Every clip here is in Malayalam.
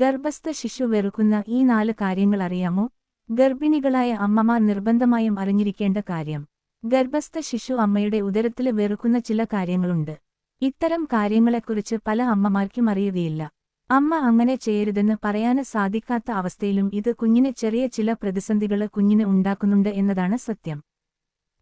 ഗർഭസ്ഥ ശിശു വെറുക്കുന്ന ഈ നാല് കാര്യങ്ങൾ അറിയാമോ? ഗർഭിണികളായ അമ്മമാർ നിർബന്ധമായും അറിഞ്ഞിരിക്കേണ്ട കാര്യം. ഗർഭസ്ഥ ശിശു അമ്മയുടെ ഉദരത്തിൽ വെറുക്കുന്ന ചില കാര്യങ്ങളുണ്ട്. ഇത്തരം കാര്യങ്ങളെക്കുറിച്ച് പല അമ്മമാർക്കും അറിയുകയില്ല. അമ്മ അങ്ങനെ ചെയ്യരുതെന്ന് പറയാന് സാധിക്കാത്ത അവസ്ഥയിലും ഇത് കുഞ്ഞിന് ചെറിയ ചില പ്രതിസന്ധികൾ കുഞ്ഞിന് ഉണ്ടാക്കുന്നുണ്ട് എന്നതാണ് സത്യം.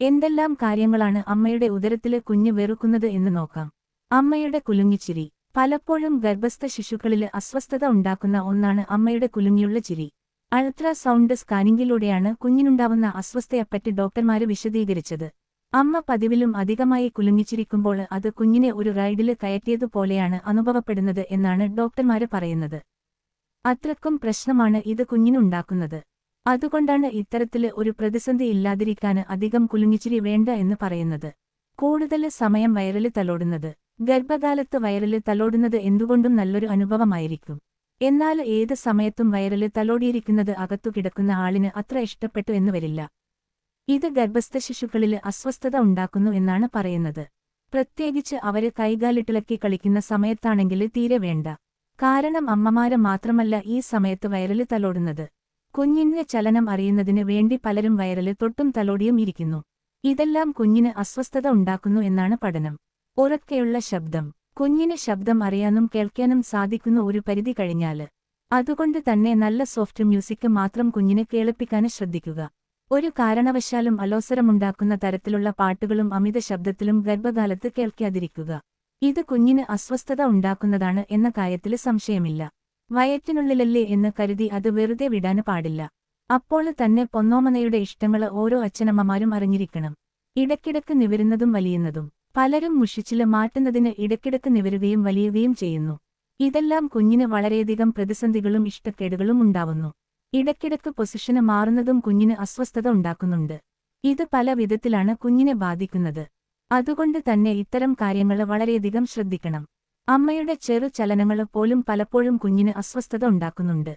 എന്തെല്ലാം കാര്യങ്ങളാണ് അമ്മയുടെ ഉദരത്തിൽ കുഞ്ഞ് വെറുക്കുന്നത് എന്ന് നോക്കാം. അമ്മയുടെ കുലുങ്ങിച്ചിരി. പലപ്പോഴും ഗർഭസ്ഥ ശിശുക്കളിൽ അസ്വസ്ഥത ഉണ്ടാക്കുന്ന ഒന്നാണ് അമ്മയുടെ കുലുങ്ങിയുള്ള ചിരി. അൾട്രാസൗണ്ട് സ്കാനിംഗിലൂടെയാണ് കുഞ്ഞിനുണ്ടാവുന്ന അസ്വസ്ഥയെപ്പറ്റി ഡോക്ടർമാര് വിശദീകരിച്ചത്. അമ്മ പതിവിലും അധികമായി കുലുങ്ങിച്ചിരിക്കുമ്പോൾ അത് കുഞ്ഞിനെ ഒരു റൈഡിൽ കയറ്റിയതുപോലെയാണ് അനുഭവപ്പെടുന്നത് എന്നാണ് ഡോക്ടർമാര് പറയുന്നത്. അത്രക്കും പ്രശ്നമാണ് ഇത് കുഞ്ഞിനുണ്ടാക്കുന്നത്. അതുകൊണ്ടാണ് ഇത്തരത്തിൽ ഒരു പ്രതിസന്ധി ഇല്ലാതിരിക്കാൻ അധികം കുലുങ്ങിച്ചിരി വേണ്ട എന്ന് പറയുന്നത്. കൂടുതൽ സമയം വയറിൽ തലോടുന്നത്. ഗർഭകാലത്ത് വയറിൽ തലോടുന്നത് എന്തുകൊണ്ടും നല്ലൊരു അനുഭവമായിരിക്കും. എന്നാൽ ഏത് സമയത്തും വയറിൽ തലോടിയിരിക്കുന്നത് അകത്തു കിടക്കുന്ന ആളിന് അത്ര ഇഷ്ടപ്പെട്ടു എന്ന് വരില്ല. ഇത് ഗർഭസ്ഥ ശിശുക്കളിൽ അസ്വസ്ഥത ഉണ്ടാക്കുന്നു എന്നാണ് പറയുന്നത്. പ്രത്യേകിച്ച് അവർ കൈകാലിട്ടിളക്കി കളിക്കുന്ന സമയത്താണെങ്കിൽ തീരെ വേണ്ട. കാരണം അമ്മമാരെ മാത്രമല്ല ഈ സമയത്ത് വയറിൽ തലോടുന്നത്. കുഞ്ഞിന്റെ ചലനം അറിയുന്നതിന് വേണ്ടി പലരും വയറിൽ തൊട്ടും തലോടിയും ഇരിക്കുന്നു. ഇതെല്ലാം കുഞ്ഞിന് അസ്വസ്ഥത ഉണ്ടാക്കുന്നു എന്നാണ് പഠനം. ഉറക്കെയുള്ള ശബ്ദം. കുഞ്ഞിന് ശബ്ദം അറിയാനും കേൾക്കാനും സാധിക്കുന്ന ഒരു പരിധി കഴിഞ്ഞാൽ അതുകൊണ്ട് തന്നെ നല്ല സോഫ്റ്റ് മ്യൂസിക് മാത്രം കുഞ്ഞിനെ കേൾപ്പിക്കാൻ ശ്രദ്ധിക്കുക. ഒരു കാരണവശാലും അലോസരമുണ്ടാക്കുന്ന തരത്തിലുള്ള പാട്ടുകളും അമിത ശബ്ദത്തിലും ഗർഭകാലത്ത് കേൾക്കാതിരിക്കുക. ഇത് കുഞ്ഞിന് അസ്വസ്ഥത ഉണ്ടാക്കുന്നതാണ് എന്ന കാര്യത്തിൽ സംശയമില്ല. വയറ്റിനുള്ളിലല്ലേ എന്ന് കരുതി അത് വെറുതെ വിടാന് പാടില്ല. അപ്പോൾ തന്നെ പൊന്നോമനയുടെ ഇഷ്ടങ്ങൾ ഓരോ അച്ഛനമ്മമാരും അറിഞ്ഞിരിക്കണം. ഇടയ്ക്കിടക്ക് നിവരുന്നതും വലിയുന്നതും. പലരും മുഷിച്ചിൽ മാറ്റുന്നതിന് ഇടയ്ക്കിടയ്ക്ക് നിവരുകയും വലിയുകയും ചെയ്യുന്നു. ഇതെല്ലാം കുഞ്ഞിന് വളരെയധികം പ്രതിസന്ധികളും ഇഷ്ടക്കേടുകളും ഉണ്ടാവുന്നു. ഇടയ്ക്കിടയ്ക്ക് പൊസിഷന് മാറുന്നതും കുഞ്ഞിന് അസ്വസ്ഥത ഉണ്ടാക്കുന്നുണ്ട്. ഇത് പല വിധത്തിലാണ് കുഞ്ഞിനെ ബാധിക്കുന്നത്. അതുകൊണ്ട് തന്നെ ഇത്തരം കാര്യങ്ങൾ വളരെയധികം ശ്രദ്ധിക്കണം. അമ്മയുടെ ചെറു ചലനങ്ങൾ പോലും പലപ്പോഴും കുഞ്ഞിന് അസ്വസ്ഥത ഉണ്ടാക്കുന്നുണ്ട്.